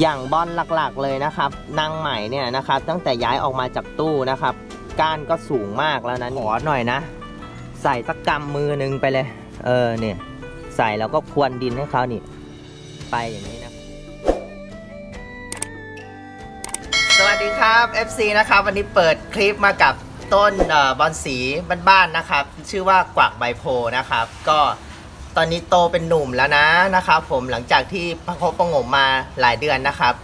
อย่างบอลหลักๆเลยนะครับนางใหม่เนี่ยนะครับตั้งแต่ย้ายออกมาจากตู้นะครับ ก้านก็สูงมากแล้วนะขอหน่อยนะ ใส่สักกำมือหนึงไปเลย เออเนี่ยใส่แล้วก็ควนดินให้เขานี่ ไปอย่างนี้นะ สวัสดีครับ FC นะครับ วันนี้เปิดคลิปมากับต้นออบอลสีบ้านๆนะครับ ชื่อว่ากวักใบโพนะครับ ก็ ตอนนี้โตเป็นหนุ่มแล้วนะนะครับผมหลังจากที่ประคบประงมมาหลายเดือนนะครับ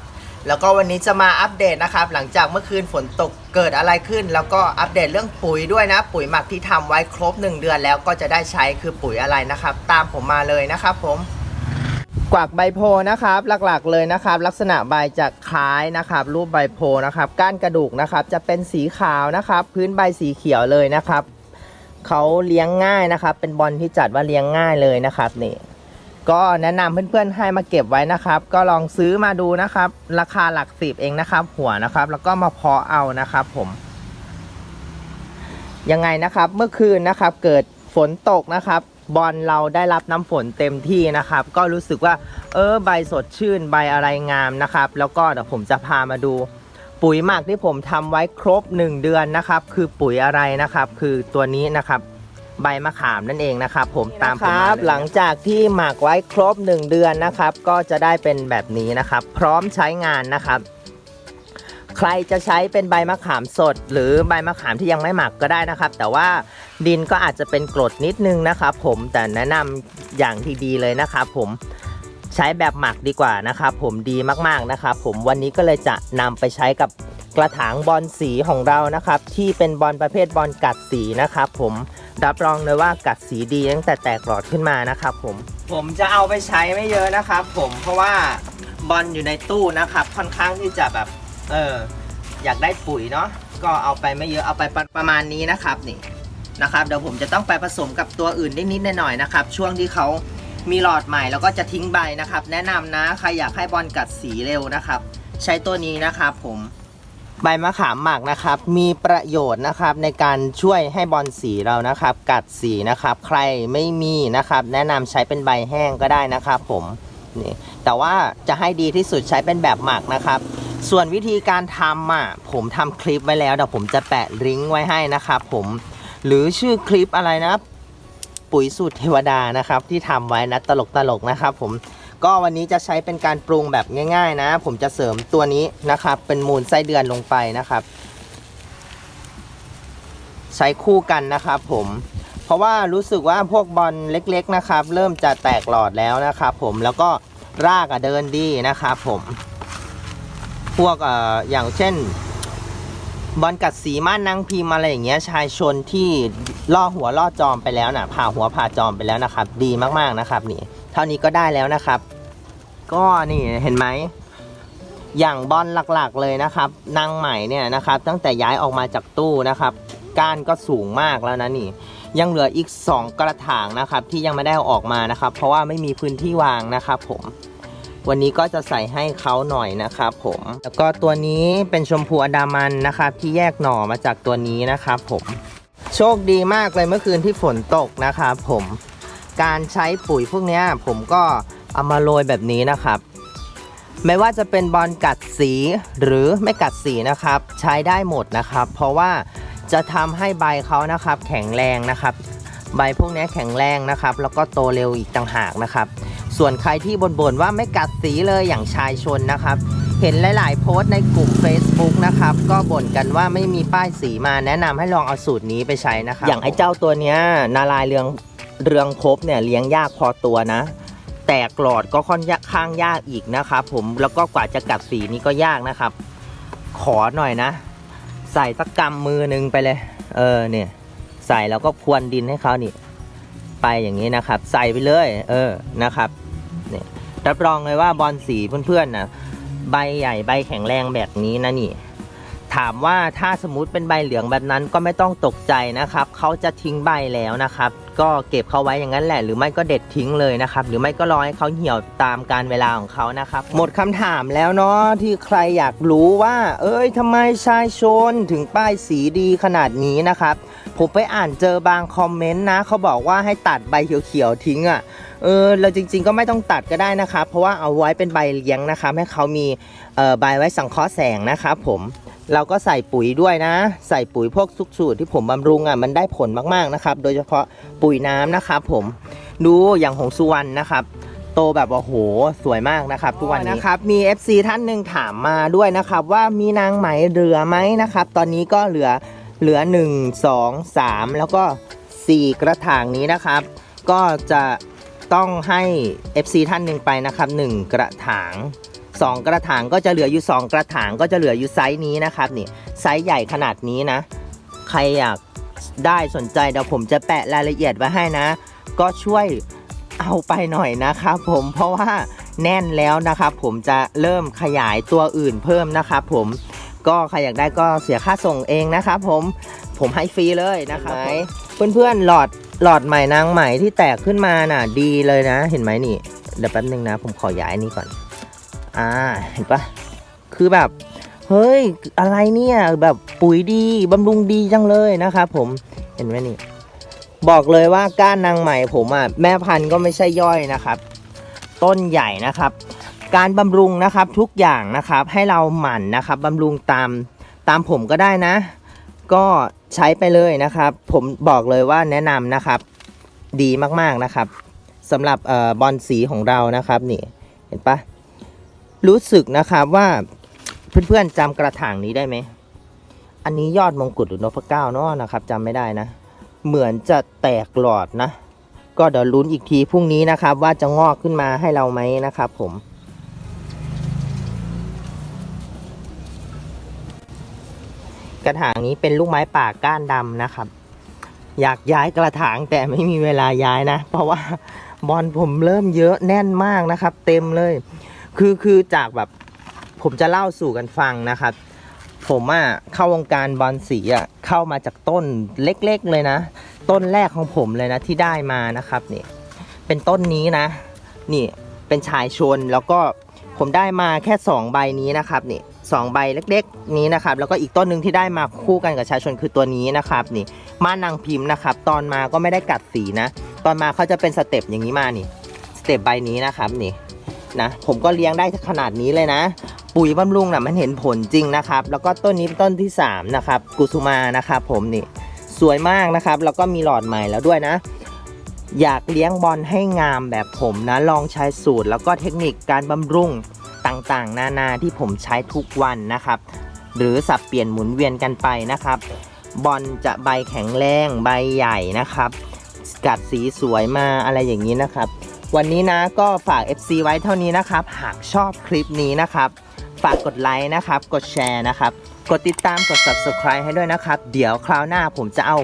แล้วก็วันนี้จะมาอัปเดตนะครับ หลังจากเมื่อคืนฝนตกเกิดอะไรขึ้น แล้วก็อัปเดตเรื่องปุ๋ยด้วยนะ ปุ๋ยหมักที่ทำไว้ครบ 1 เดือนแล้วก็จะได้ใช้คือปุ๋ยอะไรนะครับ ตามผมมาเลยนะครับผมกวักใบโพนะครับหลักๆเลยนะครับ ลักษณะใบจะคล้ายนะครับ รูปใบโพนะครับ ก้านกระดูกนะครับ จะเป็นสีขาวนะครับ พื้นใบสีเขียวเลยนะครับ เขาเลี้ยงง่ายนะครับ เป็นบอลที่จัดว่าเลี้ยงง่ายเลยนะครับนี่ก็แนะนำเพื่อนๆให้มาเก็บไว้นะครับ ก็ลองซื้อมาดูนะครับ ราคาหลักสิบเองนะครับ หัวนะครับ แล้วก็มาเพาะเอานะครับ ผมยังไงนะครับ เมื่อคืนนะครับ เกิดฝนตกนะครับ บอลเราได้รับน้ำฝนเต็มที่นะครับ ก็รู้สึกว่า เออใบสดชื่นใบอะไรงามนะครับ แล้วก็เดี๋ยวผมจะพามาดู ปุ๋ยหมักที่ผมทำไว้ครบ 1 เดือนนะครับ คือปุ๋ยอะไรนะครับ คือตัวนี้นะครับ ใบมะขามนั่นเองนะครับ ผมตามผมมาเลยหลังจากที่หมักไว้ครบ 1 เดือนนะครับ ก็จะได้เป็นแบบนี้นะครับ พร้อมใช้งานนะครับ ใครจะใช้เป็นใบมะขามสด หรือใบมะขามที่ยังไม่หมักก็ได้นะครับ แต่ว่าดินก็อาจจะเป็นกรดนิดนึงนะครับ ผมแต่แนะนำอย่างที่ดีเลยนะครับ ผม ใช้แบบหมักดีกว่านะครับผมดีมากๆนะครับผมวันนี้ก็เลยจะนำไปใช้กับกระถางบอลสีของเรานะครับ ที่เป็นบอลประเภทบอลกัดสีนะครับผมรับรองเลยว่ากัดสีดีตั้งแต่แตกหลอดขึ้นมานะครับผมผมจะเอาไปใช้ไม่เยอะนะครับผมเพราะว่าบอลอยู่ในตู้นะครับ ค่อนข้างที่จะแบบเอออยากได้ปุ๋ยเนาะก็เอาไปไม่เยอะเอาไปประมาณนี้นะครับนี่นะครับเดี๋ยวผมจะต้องไปผสมกับตัวอื่นนิดๆหน่อยๆนะครับ ช่วงที่เขา มีหลอดใหม่แล้วก็จะทิ้งใบนะครับ แนะนำนะใครอยากให้บอลกัดสีเร็วนะครับ ใช้ตัวนี้นะครับผมใบมะขามหมักนะครับ มีประโยชน์นะครับในการช่วยให้บอลสีเรานะครับ กัดสีนะครับ ใครไม่มีนะครับ แนะนำใช้เป็นใบแห้งก็ได้นะครับ ผมนี่แต่ว่าจะให้ดีที่สุดใช้เป็นแบบหมักนะครับ ส่วนวิธีการทำอะผมทำคลิปไว้แล้วเดี๋ยวผมจะแปะลิงก์ไว้ให้นะครับ ผมหรือชื่อคลิปอะไรนะ ปุ๋ยสูตรเทวดานะครับ ที่ทำไว้นะตลกตลกนะครับผมก็วันนี้จะใช้เป็นการปรุงแบบง่าย ๆ นะ ผมจะเสริมตัวนี้นะครับ เป็นมูลไส้เดือนลงไปนะครับ ใช้คู่กันนะครับ ผมเพราะว่ารู้สึกว่าพวกบอลเล็ก ๆนะครับ เริ่มจะแตกหลอดแล้วนะครับ ผมแล้วก็รากอะเดินดีนะครับ ผม พวกออย่างเช่น บอลกัดสีม่านนางพิมอะไรอย่างเงี้ยชายชนที่ล่อหัวล่อจอมไปแล้วนะผ่าหัวผ่าจอมไปแล้วนะครับ ดีมากๆนะครับนี่ เท่านี้ก็ได้แล้วนะครับ ก็นี่เห็นไหมอย่างบอลหลักๆเลยนะครับนางใหม่เนี่ยนะครับ ตั้งแต่ย้ายออกมาจากตู้นะครับก้านก็สูงมากแล้วนะนี่ ยังเหลืออีก 2 กระถางนะครับ ที่ยังไม่ได้ออกมานะครับ เพราะว่าไม่มีพื้นที่วางนะครับผม วันนี้ก็จะใส่ให้เขาหน่อยนะครับผม แล้วก็ตัวนี้เป็นชมพูอดามันนะครับที่แยกหน่อมาจากตัวนี้นะครับผมโชคดีมากเลยเมื่อคืนที่ฝนตกนะครับผมการใช้ปุ๋ยพวกนี้ผมก็เอามาโรยแบบนี้นะครับ ไม่ว่าจะเป็นบอลกัดสีหรือไม่กัดสีนะครับ ใช้ได้หมดนะครับ เพราะว่าจะทำให้ใบเขานะครับ แข็งแรงนะครับ ใบพวกนี้แข็งแรงนะครับ แล้วก็โตเร็วอีกต่างหากนะครับ ส่วนใครที่บ่นๆว่าไม่กัดสีเลยอย่างชายชนนะครับ เห็นหลายๆ โพสต์ในกลุ่ม Facebook นะครับ ก็บ่นกันว่าไม่มีป้ายสีมาแนะนำให้ลองเอาสูตรนี้ไปใช้นะครับ อย่างไอ้เจ้าตัวเนี้ยนาลายเรืองเรืองภพเนี่ยเลี้ยงยากพอตัวนะ แตกหลอดก็ค่อนข้างยากอีกนะครับผมแล้วก็กว่าจะกัดสีนี่ก็ยากนะครับ ขอหน่อยนะ ใส่สักกำมือหนึงไปเลย เออเนี่ยใส่แล้วก็ควนดินให้เขานี่ ไปอย่างนี้นะครับ ใส่ไปเลย เออนะครับ รับรองเลยว่าบอลสีเพื่อนๆนะใบใหญ่ใบแข็งแรงแบบนี้นะนี่ ถามว่าถ้าสมมติเป็นใบเหลืองแบบนั้นก็ไม่ต้องตกใจนะครับเขาจะทิ้งใบแล้วนะครับ ก็เก็บเขาไว้อย่างนั้นแหละ หรือไม่ก็เด็ดทิ้งเลยนะครับ หรือไม่ก็รอให้เขาเหี่ยวตามการเวลาของเขานะครับ หมดคำถามแล้วเนาะที่ใครอยากรู้ว่า เอ้ยทำไมชายชนถึงป้ายสีดีขนาดนี้นะครับ ผมไปอ่านเจอบางคอมเมนต์นะเขาบอกว่าให้ตัดใบเขียวๆทิ้งอะ่ะเออเราจริงๆก็ไม่ต้องตัดก็ได้นะครับ เพราะว่าเอาไว้เป็นใบเลี้ยงนะครับให้เขามีใบไว้สังเคราะห์แสงนะครับผม เราก็ใส่ปุ๋ยด้วยนะ ใส่ปุ๋ยพวกซุกสูตรที่ผมบำรุงอะมันได้ผลมากๆนะครับ โดยเฉพาะปุ๋ยน้ำนะครับผมดูอย่างของสุวรรณนะครับโตแบบว่าโหสวยมากนะครับ ทุกวันนี้นะครับมี FC ท่านหนึ่งถามมาด้วยนะครับ ว่ามีนางไหมเหลือไหมนะครับ ตอนนี้ก็เหลือเหลือ 1 2 3 แล้วก็ 4 กระถางนี้นะครับ ก็จะต้องให้ FC ท่านหนึ่งไปนะครับ 1 กระถาง 2 กระถางก็จะเหลืออยู่ 2 กระถางก็จะเหลืออยู่ไซส์นี้นะครับนี่ไซส์ใหญ่ขนาดนี้นะ ใครอยากได้สนใจเดี๋ยวผมจะแปะรายละเอียดไว้ให้นะ ก็ช่วยเอาไปหน่อยนะครับผมเพราะว่าแน่นแล้วนะครับผมจะเริ่มขยายตัวอื่นเพิ่มนะครับผมก็ใครอยากได้ก็เสียค่าส่งเองนะครับผมผมให้ฟรีเลยนะครับเพื่อนๆหลอดหลอดใหม่นางใหม่ที่แตกขึ้นมาน่ะ ดีเลยนะ เห็นไหมนี่เดี๋ยวแป๊บนึงนะ ผมขอย้ายนี่ก่อน อ่าเห็นปะคือแบบ เฮ้ยอะไรเนี่ยแบบปุ๋ยดีบำรุงดีจังเลยนะครับผมเห็นไหมนี่ บอกเลยว่าก้านนางใหม่ผมอะแม่พันธุ์ก็ไม่ใช่ย่อยนะครับ ต้นใหญ่นะครับ การบำรุงนะครับทุกอย่างนะครับให้เราหมั่นนะครับบำรุงตามตามผมก็ได้นะ ก็ใช้ไปเลยนะครับ ผมบอกเลยว่าแนะนำนะครับ ดีมากๆนะครับสำหรับออบอลสีของเรานะครับนี่เห็นปะ รู้สึกนะครับว่าเพื่อนๆจำกระถางนี้ได้ไหม อันนี้ยอดมงกุฎหรือนพเก้าเนาะนะครับจำไม่ได้นะ เหมือนจะแตกหลอดนะ ก็เดี๋ยวลุ้นอีกทีพรุ่งนี้นะครับ ว่าจะงอกขึ้นมาให้เราไหมนะครับ ผมกระถางนี้เป็นลูกไม้ป่าก้านดำนะครับ อยากย้ายกระถางแต่ไม่มีเวลาย้ายนะ เพราะว่าบอลผมเริ่มเยอะแน่นมากนะครับ เต็มเลย คือคือจากแบบผมจะเล่าสู่กันฟังนะครับ ผมอะเข้าวงการบอลสีอะเข้ามาจากต้นเล็กๆเลยนะ ต้นแรกของผมเลยนะที่ได้มานะครับนี่เป็นต้นนี้นะ นี่เป็นชายชนแล้วก็ผมได้มาแค่ 2 ใบนี้นะครับนี่สองใบเล็ก ๆ นี้นะครับ แล้วก็อีกต้นหนึ่งที่ได้มาคู่กันกับชายชนคือตัวนี้นะครับนี่ม่านนางพิมพ์นะครับ ตอนมาก็ไม่ได้กัดสีนะ ตอนมาเขาจะเป็นสเต็ปอย่างนี้มานี่สเต็ปใบนี้นะครับนี่ นะผมก็เลี้ยงได้ขนาดนี้เลยนะ ปุ๋ยบำรุงนะ่ะมันเห็นผลจริงนะครับ แล้วก็ต้นนี้เป็นต้นที่3นะครับกุสุมานะครับผมนี่สวยมากนะครับ แล้วก็มีหลอดใหม่แล้วด้วยนะ อยากเลี้ยงบอลให้งามแบบผมนะ ลองใช้สูตร แล้วก็เทคนิคการบำรุงต่างๆ นานาที่ผมใช้ทุกวันนะครับ หรือสับเปลี่ยนหมุนเวียนกันไปนะครับ บอลจะใบแข็งแรงใบใหญ่นะครับ กัดสีสวยมาอะไรอย่างนี้นะครับ วันนี้นะก็ฝาก FC ไว้เท่านี้นะครับ หากชอบคลิปนี้นะครับ ฝากกดไลค์นะครับ กดแชร์นะครับ กดติดตามกด subscribe ให้ด้วยนะครับ เดี๋ยวคราวหน้าผมจะเอา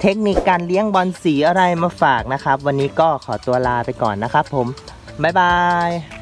เทคนิคการเลี้ยงบอลสีอะไรมาฝากนะครับ วันนี้ก็ขอตัวลาไปก่อนนะครับผม บ๊ายบาย